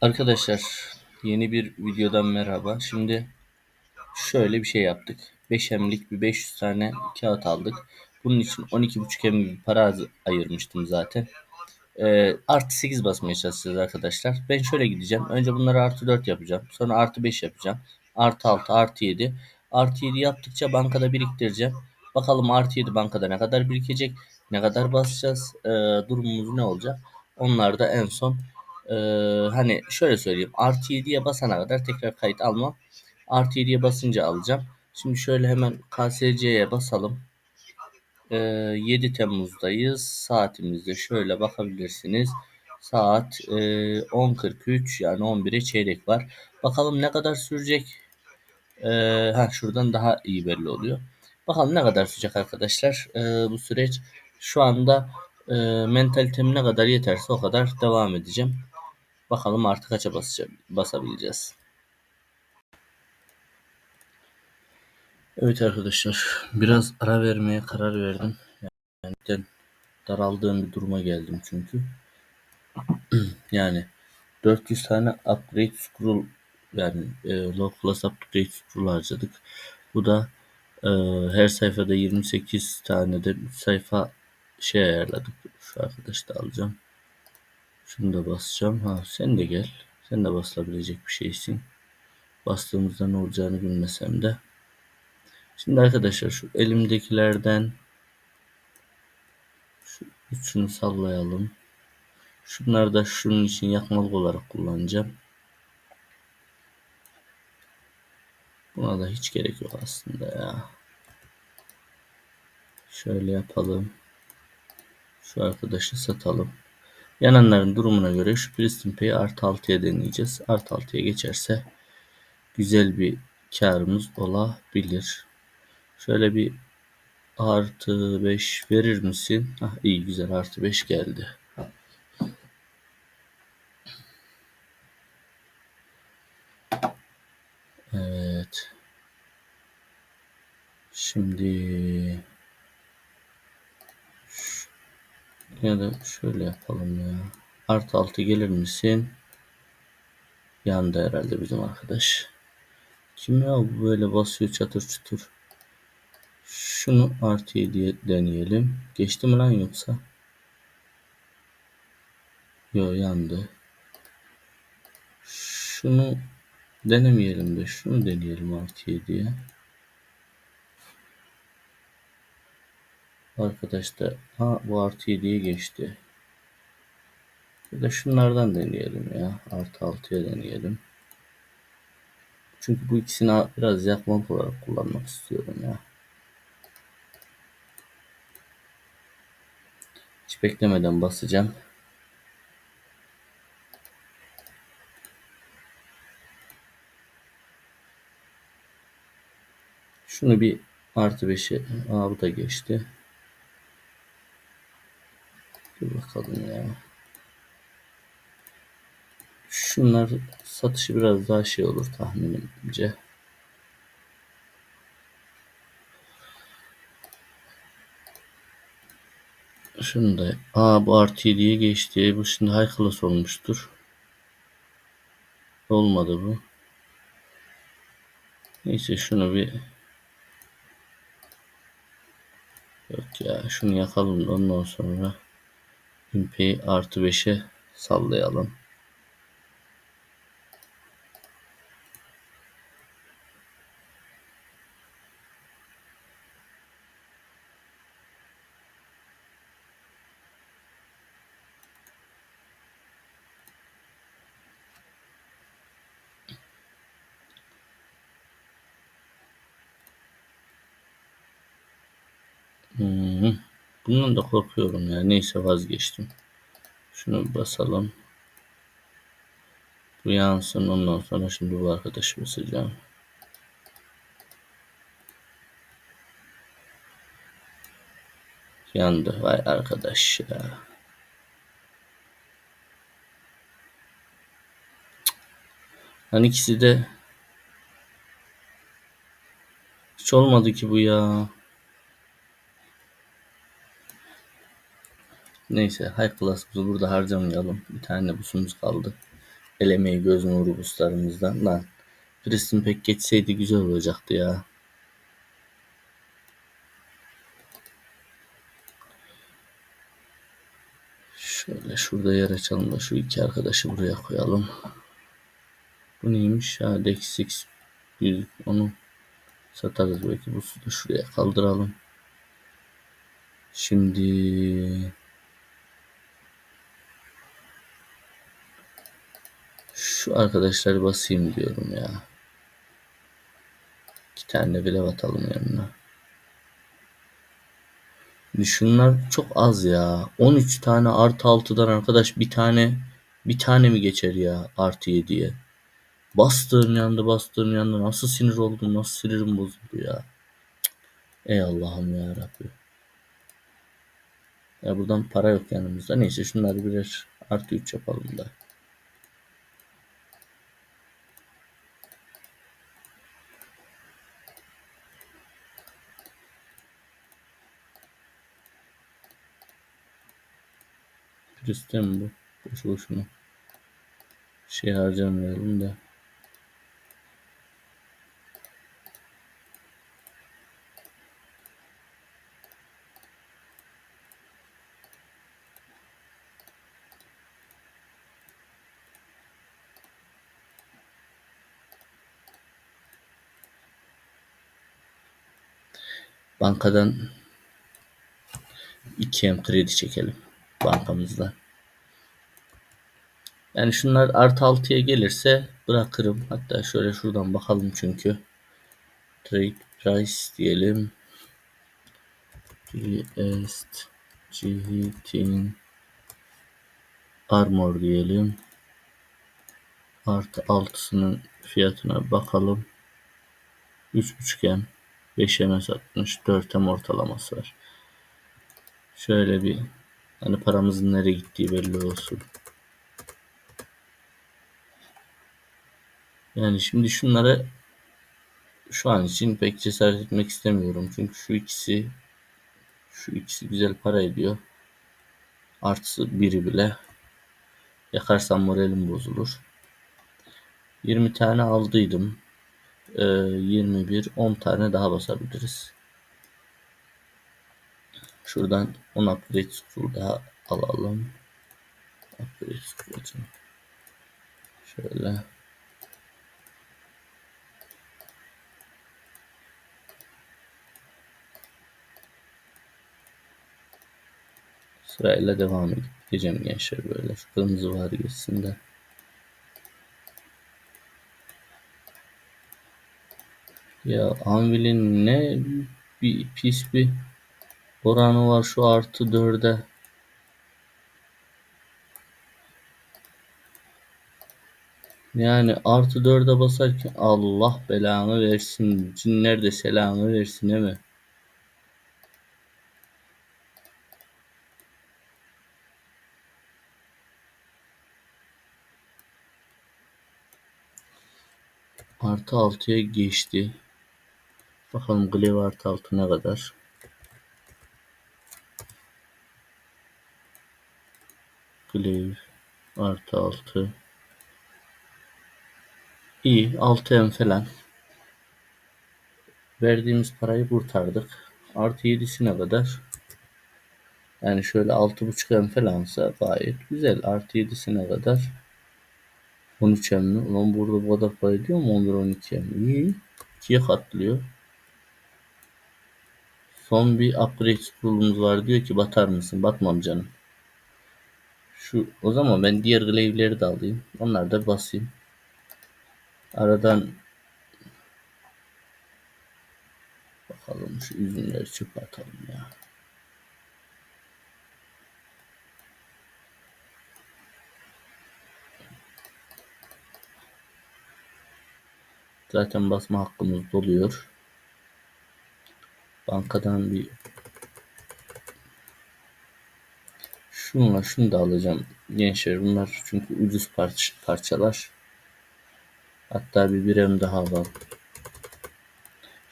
Arkadaşlar yeni bir videodan merhaba. Şimdi şöyle bir şey yaptık. 5 emlik bir 500 tane kağıt aldık. Bunun için 12,5 em bir para ayırmıştım zaten. Ee, artı 8 basmaya çalışacağız arkadaşlar. Ben şöyle gideceğim. Önce bunları artı 4 yapacağım. Sonra artı 5 yapacağım. Artı 6 artı 7. Artı 7 yaptıkça bankada biriktireceğim. Bakalım artı 7 bankada ne kadar birikecek? Ne kadar basacağız? Ee, durumumuz ne olacak? Onlar da en son ee, hani şöyle söyleyeyim. Artı 7'ye basana kadar tekrar kayıt almam. Artı 7'ye basınca alacağım. Şimdi şöyle hemen KSC'ye basalım. Ee, 7 Temmuz'dayız. Saatimizde şöyle bakabilirsiniz. Saat e, 10.43 yani 11'e çeyrek var. Bakalım ne kadar sürecek. Ee, ha şuradan daha iyi belli oluyor. Bakalım ne kadar sürecek arkadaşlar ee, bu süreç. Şu anda e, mentalitem ne kadar yeterse o kadar devam edeceğim. Bakalım artık kaça basabileceğiz. Evet arkadaşlar biraz ara vermeye karar verdim. Yani daraldığım bir duruma geldim çünkü. yani 400 tane upgrade scroll yani e, low class upgrade scroll harcadık. Bu da e, her sayfada 28 tane de sayfa şey ayarladık. Şu arkadaşı da alacağım. Şunu da basacağım. Ha sen de gel. Sen de basılabilecek bir şeysin. Bastığımızda ne olacağını bilmesem de. Şimdi arkadaşlar şu elimdekilerden şu üçünü sallayalım. Şunları da şunun için yakmalık olarak kullanacağım. Buna da hiç gerek yok aslında ya. Şöyle yapalım. Şu arkadaşı satalım. Yananların durumuna göre şu Pristin Pay'i artı 6'ya deneyeceğiz. Artı 6'ya geçerse güzel bir karımız olabilir. Şöyle bir artı 5 verir misin? Ah iyi güzel artı 5 geldi. Evet. Şimdi ya da şöyle yapalım ya. Artı 6 gelir misin? Yandı herhalde bizim arkadaş. Kim ya böyle basıyor çatır çutur. Şunu artı 7'ye deneyelim. Geçti mi lan yoksa? Yo yandı. Şunu denemeyelim de şunu deneyelim artı 7'ye. Arkadaş da ha bu artı 7'ye geçti. Ya da şunlardan deneyelim ya. Artı 6'ya deneyelim. Çünkü bu ikisini biraz yakmak olarak kullanmak istiyorum ya. Hiç beklemeden basacağım. Şunu bir artı 5'e. Aa bu da geçti. Dur bakalım ya. Şunlar satışı biraz daha şey olur tahminimce. Şunu da bu artı 7'ye geçti. Bu şimdi high class olmuştur. Olmadı bu. Neyse şunu bir Yok ya şunu yakalım da ondan sonra impeyi artı 5'e sallayalım. Bundan da korkuyorum ya. Neyse vazgeçtim. Şunu basalım. Bu yansın. Ondan sonra şimdi bu arkadaşı basacağım. Yandı. Vay arkadaş ya. Hani ikisi de hiç olmadı ki bu ya. Neyse high class'ımızı burada harcamayalım. Bir tane busumuz kaldı. elemeyi göz nuru buslarımızdan. Lan Pristin pek geçseydi güzel olacaktı ya. Şöyle şurada yer açalım da şu iki arkadaşı buraya koyalım. Bu neymiş? Ha Dex 6 yüzük onu satarız belki. Bu da şuraya kaldıralım. Şimdi şu arkadaşları basayım diyorum ya. İki tane bile atalım yanına. Şunlar çok az ya. 13 tane artı 6'dan arkadaş bir tane bir tane mi geçer ya artı 7'ye? Bastığım yandı bastığım yandı. Nasıl sinir oldum nasıl sinirim bozuldu ya. Ey Allah'ım ya Rabbi. Ya buradan para yok yanımızda. Neyse şunları birer artı 3 yapalım da. Pristem bu. Boşu boşuna. Şey harcamayalım da. Bankadan 2M kredi çekelim bankamızda. Yani şunlar artı 6'ya gelirse bırakırım. Hatta şöyle şuradan bakalım çünkü. Trade price diyelim. Est Cihitin Armor diyelim. Artı 6'sının fiyatına bakalım. 3.5M 5M satmış. 4M ortalaması var. Şöyle bir hani paramızın nereye gittiği belli olsun. Yani şimdi şunlara şu an için pek cesaret etmek istemiyorum. Çünkü şu ikisi şu ikisi güzel para ediyor. Artısı biri bile. Yakarsam moralim bozulur. 20 tane aldıydım. Ee, 21 10 tane daha basabiliriz. Şuradan 10 upgrade scroll daha alalım. Upgrade scroll Şöyle Sırayla devam edip gideceğim gençler böyle. Şu kırmızı var geçsin de. Ya Anvil'in ne bir pis bir oranı var şu artı dörde. Yani artı dörde basarken Allah belanı versin. Cinler de selamı versin değil mi? Artı 6'ya geçti. Bakalım Glaive artı 6 ne kadar? Glaive artı 6 İyi 6M falan. Verdiğimiz parayı kurtardık. Artı 7'sine kadar. Yani şöyle 6.5M falansa gayet güzel. Artı 7'sine kadar. 13M mi? Ulan burada bu kadar para ediyor mu? 11-12M. İyi. 2'ye katlıyor. Son bir upgrade scroll'umuz var. Diyor ki batar mısın? Batmam canım. Şu o zaman ben diğer glaive'leri de alayım. Onları da basayım. Aradan bakalım şu üzümleri atalım ya. Zaten basma hakkımız doluyor. Bankadan bir şunla şunu da alacağım gençler. Bunlar çünkü ucuz parça, parçalar. Hatta bir birem daha var.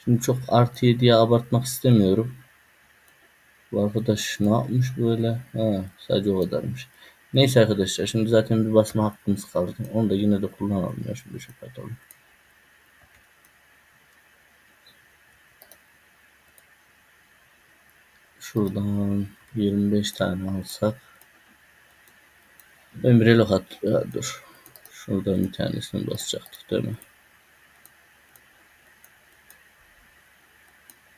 Şimdi çok artı 7'ye abartmak istemiyorum. Bu arkadaş ne yapmış böyle? Ha, sadece o kadarmış. Neyse arkadaşlar şimdi zaten bir basma hakkımız kaldı. Onu da yine de kullanalım ya şunu şu atalım. Şuradan 25 tane alsak. Ben bir reload at ya dur. Şuradan bir tanesini basacaktık değil mi?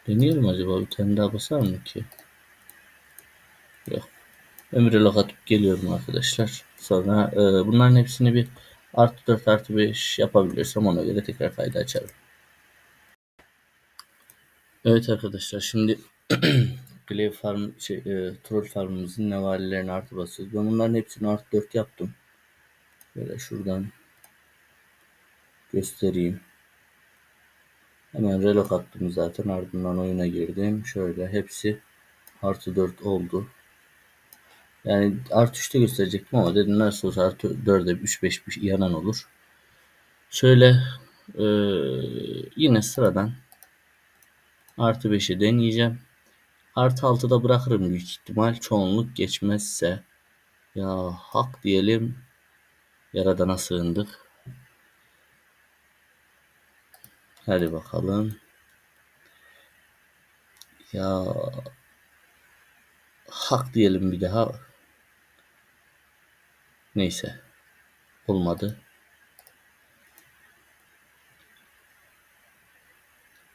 Deneyelim acaba bir tane daha basar mı ki? Yok. Ömrü lok atıp geliyorum arkadaşlar. Sonra e, bunların hepsini bir artı 4 artı 5 yapabilirsem ona göre tekrar kaydı açarım. Evet arkadaşlar şimdi Glaive Farm şey, e, Troll Farm'ımızın nevalilerini artı basıyoruz. Ben bunların hepsini artı 4 yaptım. Böyle şuradan göstereyim. Hemen relok attım zaten ardından oyuna girdim. Şöyle hepsi artı 4 oldu. Yani artı 3'te gösterecektim ama dedim nasıl olsa artı 4'e 3 5 bir yanan olur. Şöyle e, yine sıradan artı 5'i deneyeceğim. Artı 6'da bırakırım büyük ihtimal. Çoğunluk geçmezse. Ya hak diyelim. Yaradana sığındık. Hadi bakalım. Ya hak diyelim bir daha. Neyse. Olmadı.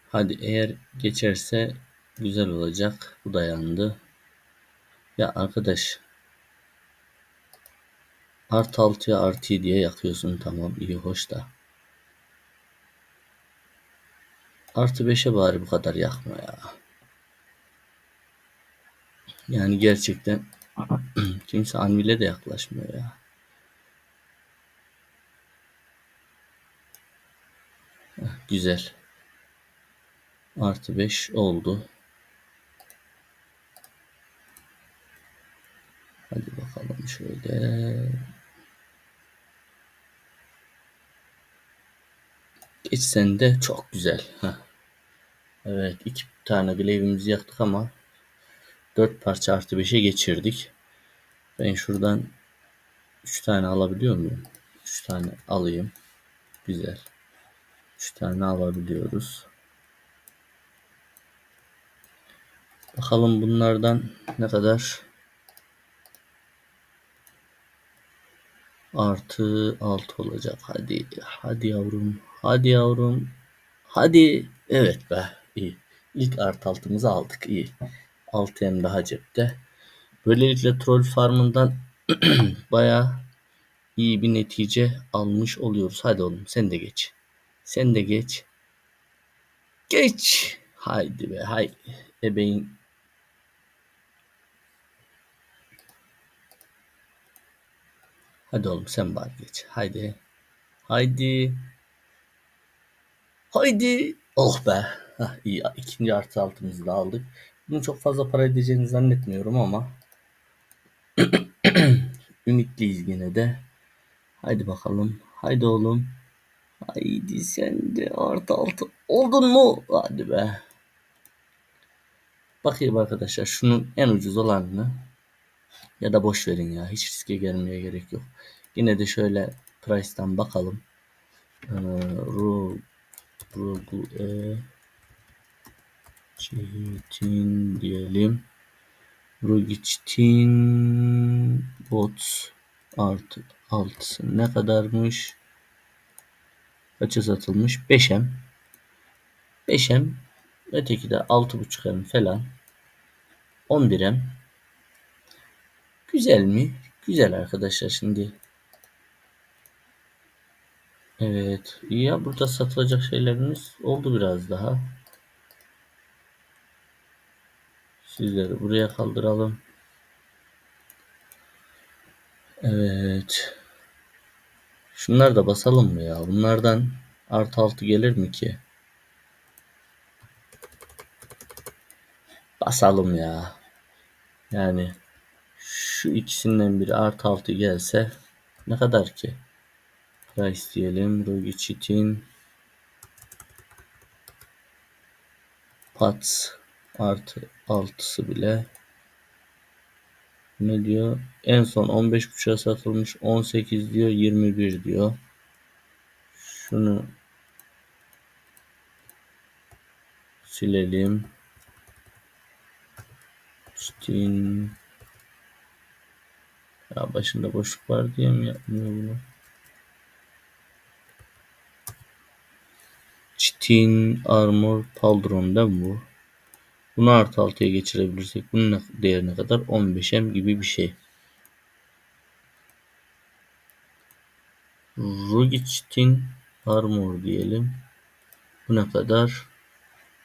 Hadi eğer geçerse güzel olacak. Bu da yandı. Ya arkadaş. Artı 6'ya artı 7'ye yakıyorsun tamam iyi hoş da. Artı 5'e bari bu kadar yakma ya. Yani gerçekten kimse Anvil'e de yaklaşmıyor ya. Güzel. Artı 5 oldu. Hadi bakalım şöyle. Geçsen de çok güzel. Heh. Evet iki tane glaive'imizi yaktık ama 4 parça artı 5'e geçirdik. Ben şuradan 3 tane alabiliyor muyum? 3 tane alayım. Güzel. 3 tane alabiliyoruz. Bakalım bunlardan ne kadar artı 6 olacak. Hadi hadi yavrum. Hadi yavrum. Hadi. Evet be. İyi. İlk artı altımızı aldık. İyi. 6 hem daha cepte. Böylelikle troll farmından baya iyi bir netice almış oluyoruz. Hadi oğlum sen de geç. Sen de geç. Geç. Haydi be hay. Ebeğin Hadi oğlum sen bari geç. Haydi. Haydi. Haydi. Oh be. Hah, iyi. İkinci artı altımızı da aldık. Bunu çok fazla para edeceğini zannetmiyorum ama ümitliyiz yine de. Haydi bakalım. Haydi oğlum. Haydi sen de artı altı oldun mu? Hadi be. Bakayım arkadaşlar şunun en ucuz olanını ya da boş verin ya. Hiç riske gelmeye gerek yok. Yine de şöyle price'tan bakalım. Ee, Ru Rugu e Çetin diyelim. Rugiçtin bot artı altısı ne kadarmış? Kaça satılmış? 5M. 5M. Öteki de 6.5M falan. 11M. Güzel mi? Güzel arkadaşlar şimdi. Evet. Ya burada satılacak şeylerimiz oldu biraz daha. Sizleri buraya kaldıralım. Evet. Şunlar da basalım mı ya? Bunlardan artı altı gelir mi ki? Basalım ya. Yani şu ikisinden biri artı altı gelse ne kadar ki? Price diyelim. Rogicit'in Pats artı altısı bile Ne diyor? En son 15.5'a satılmış 18 diyor 21 diyor. Şunu silelim. Steam ya başında boşluk var diye mi yapmıyor bunu? Chitin Armor Pauldron değil bu? Bunu artı altıya geçirebilirsek bunun değerine kadar 15M gibi bir şey. Rugichitin Armor diyelim. Bu ne kadar?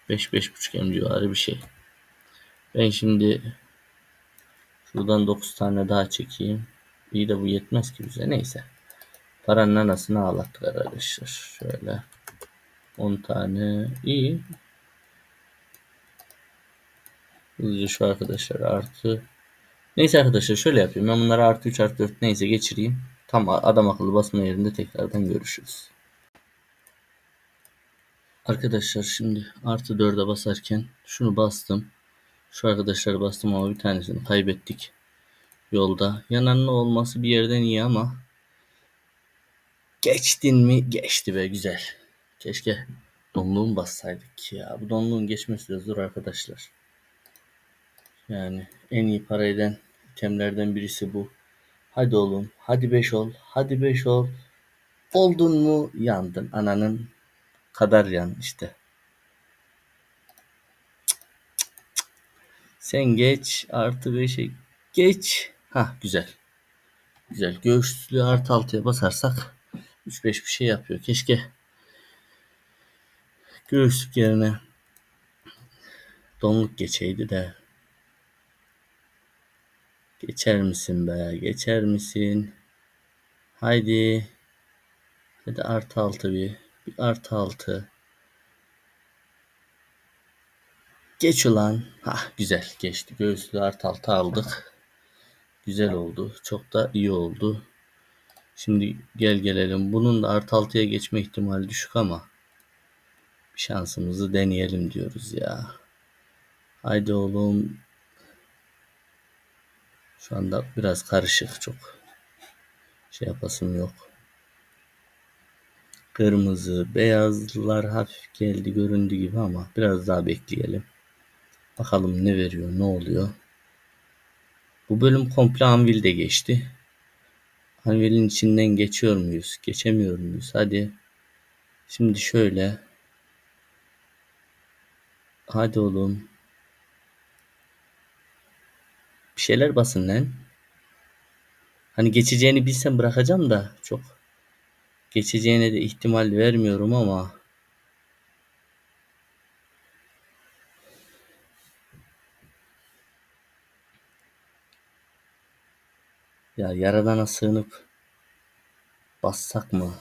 5-5.5M civarı bir şey. Ben şimdi şuradan 9 tane daha çekeyim. İyi de bu yetmez ki bize. Neyse. Paranın anasını ağlattık arkadaşlar. Şöyle 10 tane. iyi. Hızlıca şu arkadaşlar artı. Neyse arkadaşlar şöyle yapayım. Ben bunları artı 3 artı 4 neyse geçireyim. Tam adam akıllı basma yerinde tekrardan görüşürüz. Arkadaşlar şimdi artı 4'e basarken şunu bastım. Şu arkadaşları bastım ama bir tanesini kaybettik. Yolda. Yananın olması bir yerden iyi ama geçtin mi? Geçti be güzel. Keşke donluğun bassaydık ya. Bu donluğun geçmesi de zor arkadaşlar. Yani en iyi para eden itemlerden birisi bu. Hadi oğlum. Hadi 5 ol. Hadi 5 ol. Oldun mu yandın. Ananın kadar yan işte. Sen geç. Artı 5'e geç. Ha güzel. Güzel. Göğüslü artı 6'ya basarsak 3-5 bir şey yapıyor. Keşke göğüslük yerine donluk geçeydi de Geçer misin be? Geçer misin? Haydi. Hadi artı altı bir. Bir artı altı. Geç ulan. Ha güzel geçti. Göğüslü artı altı aldık. Güzel oldu. Çok da iyi oldu. Şimdi gel gelelim. Bunun da artı altıya geçme ihtimali düşük ama şansımızı deneyelim diyoruz ya. Haydi oğlum. Şu anda biraz karışık çok. Şey yapasım yok. Kırmızı, beyazlar hafif geldi göründü gibi ama biraz daha bekleyelim. Bakalım ne veriyor, ne oluyor. Bu bölüm komple Anvil'de geçti. Anvil'in içinden geçiyor muyuz? Geçemiyor muyuz? Hadi. Şimdi şöyle. Hadi oğlum. Bir şeyler basın lan. Hani geçeceğini bilsem bırakacağım da çok geçeceğine de ihtimal vermiyorum ama ya yaradana sığınıp bassak mı?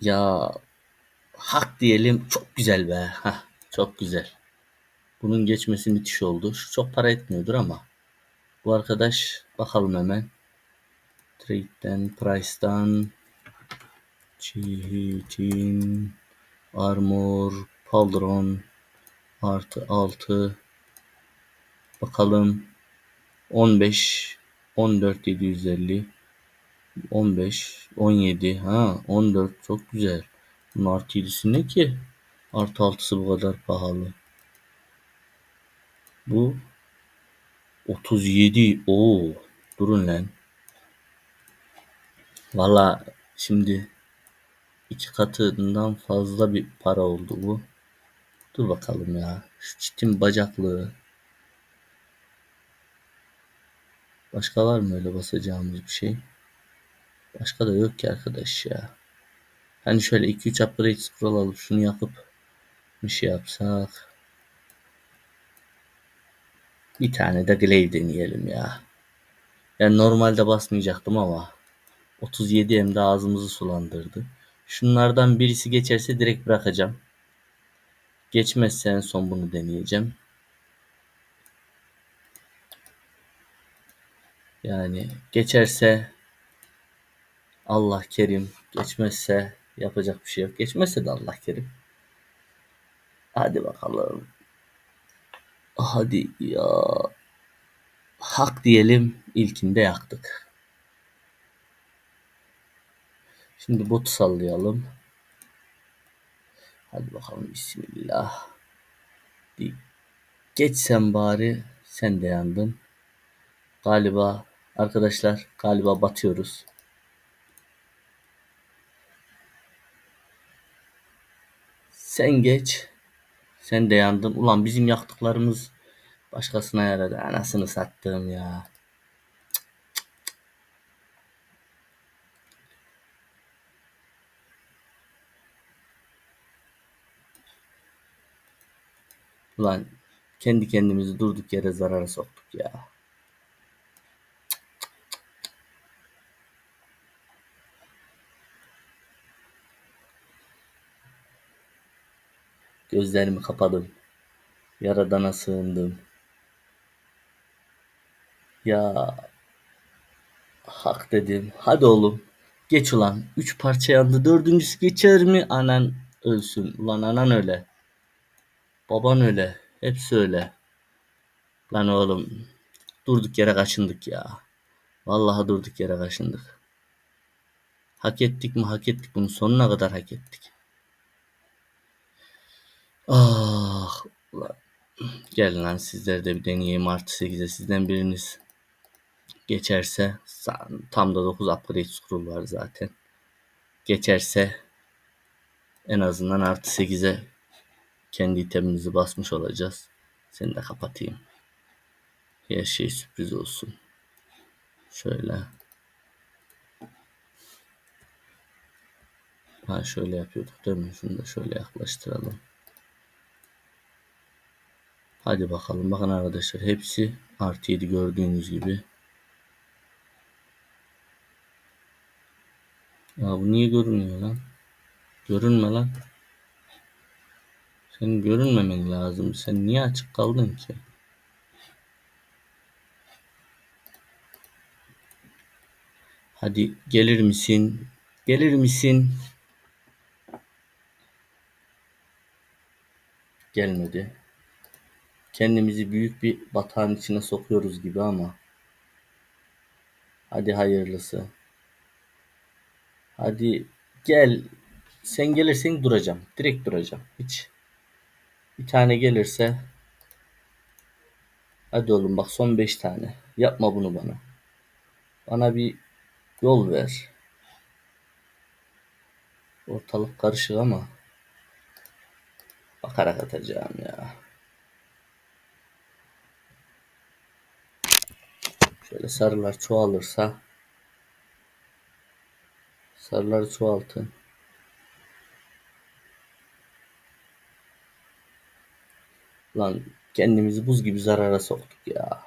Ya hak diyelim çok güzel be. Hah, çok güzel. Bunun geçmesi müthiş oldu. Şu çok para etmiyordur ama bu arkadaş bakalım hemen. Trade'den, Price'dan Cheatin Armor Pauldron artı 6 bakalım 15 14 750 15 17 ha 14 çok güzel. Bunun artı 7'si ne ki? Artı 6'sı bu kadar pahalı. Bu 37. Oo, durun lan. Valla şimdi iki katından fazla bir para oldu bu. Dur bakalım ya. Şu çitin bacaklığı. Başka var mı öyle basacağımız bir şey? Başka da yok ki arkadaş ya. Hani şöyle 2-3 upgrade scroll alıp şunu yapıp bir şey yapsak. Bir tane de Glaive deneyelim ya. Yani normalde basmayacaktım ama 37 hem de ağzımızı sulandırdı. Şunlardan birisi geçerse direkt bırakacağım. Geçmezse en son bunu deneyeceğim. Yani geçerse Allah kerim. Geçmezse yapacak bir şey yok. Geçmezse de Allah kerim. Hadi bakalım. Hadi ya. Hak diyelim ilkinde yaktık. Şimdi botu sallayalım. Hadi bakalım bismillah. Bir geç sen bari. Sen de yandın. Galiba arkadaşlar galiba batıyoruz. Sen geç. Sen de yandın. Ulan bizim yaktıklarımız başkasına yaradı. Anasını sattığım ya. Ulan kendi kendimizi durduk yere zarara soktuk ya. Gözlerimi kapadım. Yaradana sığındım. Ya hak dedim. Hadi oğlum. Geç ulan. Üç parça yandı. Dördüncüsü geçer mi? Anan ölsün. Ulan anan öyle. Baban öyle. Hepsi öyle. Lan oğlum. Durduk yere kaçındık ya. Vallahi durduk yere kaçındık. Hak ettik mi? Hak ettik. Bunu sonuna kadar hak ettik. Ah. Ulan. Gelin lan sizler de bir deneyeyim. Artı 8'e sizden biriniz geçerse tam da 9 upgrade scroll var zaten. Geçerse en azından artı 8'e kendi itemimizi basmış olacağız. Seni de kapatayım. Her şey sürpriz olsun. Şöyle. Ha şöyle yapıyorduk değil mi? Şunu da şöyle yaklaştıralım. Hadi bakalım. Bakın arkadaşlar hepsi artı 7 gördüğünüz gibi. Ya bu niye görünmüyor lan? Görünme lan. Senin görünmemen lazım. Sen niye açık kaldın ki? Hadi gelir misin? Gelir misin? Gelmedi. Kendimizi büyük bir batağın içine sokuyoruz gibi ama. Hadi hayırlısı. Hadi gel. Sen gelirsen duracağım. Direkt duracağım. Hiç. Bir tane gelirse. Hadi oğlum bak son 5 tane. Yapma bunu bana. Bana bir yol ver. Ortalık karışık ama. Bakarak atacağım ya. Şöyle sarılar çoğalırsa sarıları çoğaltın. Lan kendimizi buz gibi zarara soktuk ya.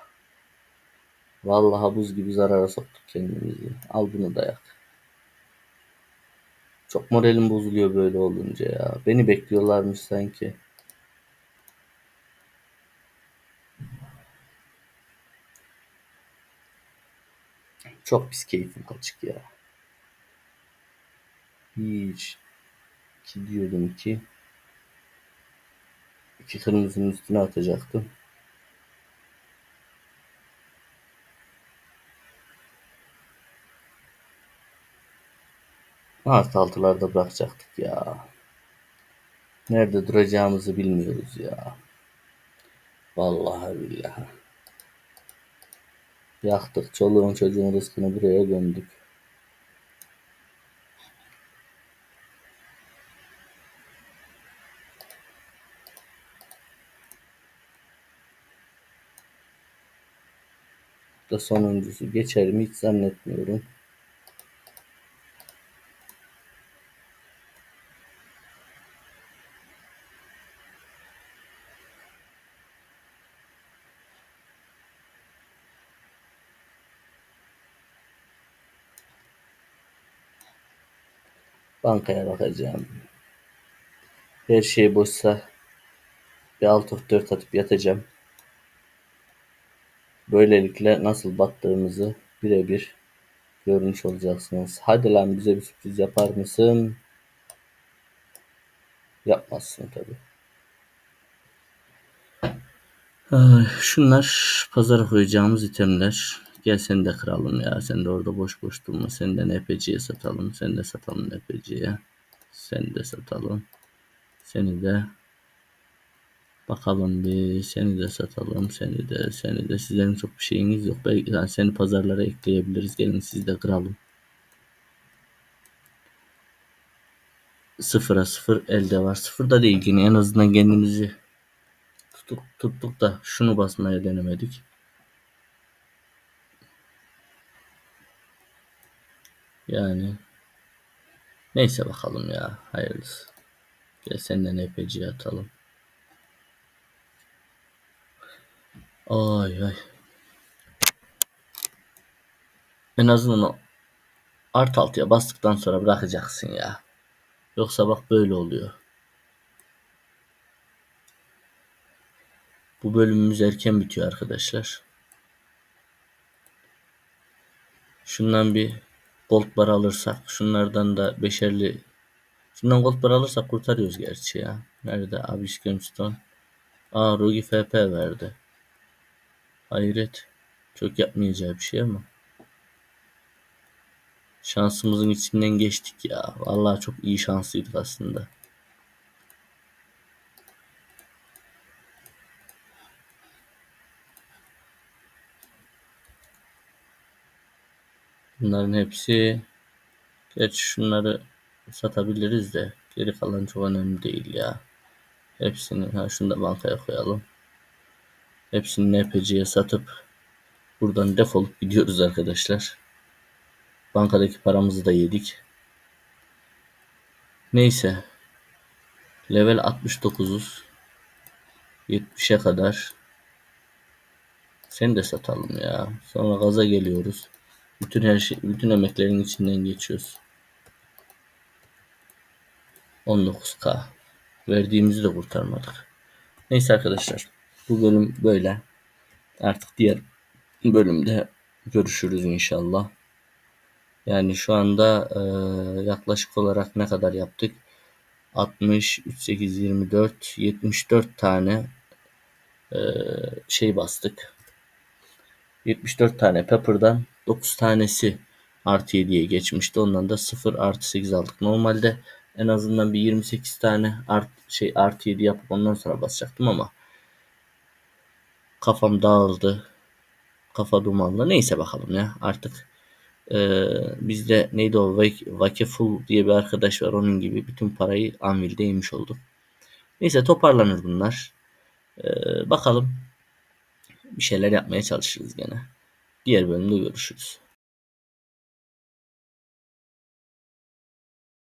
Vallahi buz gibi zarara soktuk kendimizi. Al bunu da yak. Çok moralim bozuluyor böyle olunca ya. Beni bekliyorlarmış sanki. Çok pis keyfim kaçık ya. Hiç. Ki diyordum ki iki kırmızının üstüne atacaktım. Artı altılarda bırakacaktık ya. Nerede duracağımızı bilmiyoruz ya. Vallahi billahi. Yaktık. Çoluğun çocuğun rızkını buraya gömdük. Da sonuncusu geçer mi hiç zannetmiyorum. Bankaya bakacağım. Her şey boşsa bir alt of 4 atıp yatacağım. Böylelikle nasıl battığımızı birebir görmüş olacaksınız. Hadi lan bize bir sürpriz yapar mısın? Yapmazsın tabi. Şunlar pazara koyacağımız itemler. Gel sen de kıralım ya. Sen de orada boş boş durma. Sen de NPC'ye satalım. Sen de satalım NPC'ye. Sen de satalım. Seni de bakalım bir seni de satalım. Seni de seni de sizlerin çok bir şeyiniz yok. Belki yani seni pazarlara ekleyebiliriz. Gelin siz de kıralım. Sıfıra sıfır elde var. Sıfırda değil yine en azından kendimizi tuttuk, tuttuk da şunu basmaya denemedik. Yani neyse bakalım ya hayırlısı. Gel senden NPC atalım. Ay ay. En azından o art altıya bastıktan sonra bırakacaksın ya. Yoksa bak böyle oluyor. Bu bölümümüz erken bitiyor arkadaşlar. Şundan bir gold bar alırsak, şunlardan da beşerli Şundan gold bar alırsak kurtarıyoruz gerçi ya. Nerede abi Gemstone? Aa Rugi FP verdi. Hayret. Çok yapmayacağı bir şey ama. Şansımızın içinden geçtik ya. Vallahi çok iyi şanslıydık aslında. Bunların hepsi Gerçi şunları satabiliriz de geri kalan çok önemli değil ya. Hepsini ha şunu da bankaya koyalım. Hepsini NPC'ye satıp buradan defolup gidiyoruz arkadaşlar. Bankadaki paramızı da yedik. Neyse. Level 69'uz. 70'e kadar. Seni de satalım ya. Sonra gaza geliyoruz. Bütün her şey, bütün emeklerin içinden geçiyoruz. 19k. Verdiğimizi de kurtarmadık. Neyse arkadaşlar. Bu bölüm böyle. Artık diğer bölümde görüşürüz inşallah. Yani şu anda e, yaklaşık olarak ne kadar yaptık? 60, 38, 24, 74 tane e, şey bastık. 74 tane Pepper'dan 9 tanesi artı 7'ye geçmişti. Ondan da 0 artı 8 aldık. Normalde en azından bir 28 tane art, şey artı 7 yapıp ondan sonra basacaktım ama kafam dağıldı. Kafa dumanlı. Neyse bakalım ya artık ee, bizde neydi o Vakeful diye bir arkadaş var onun gibi bütün parayı Anvil'de yemiş olduk. Neyse toparlanır bunlar. Ee, bakalım bir şeyler yapmaya çalışırız gene. Diğer bölümde görüşürüz.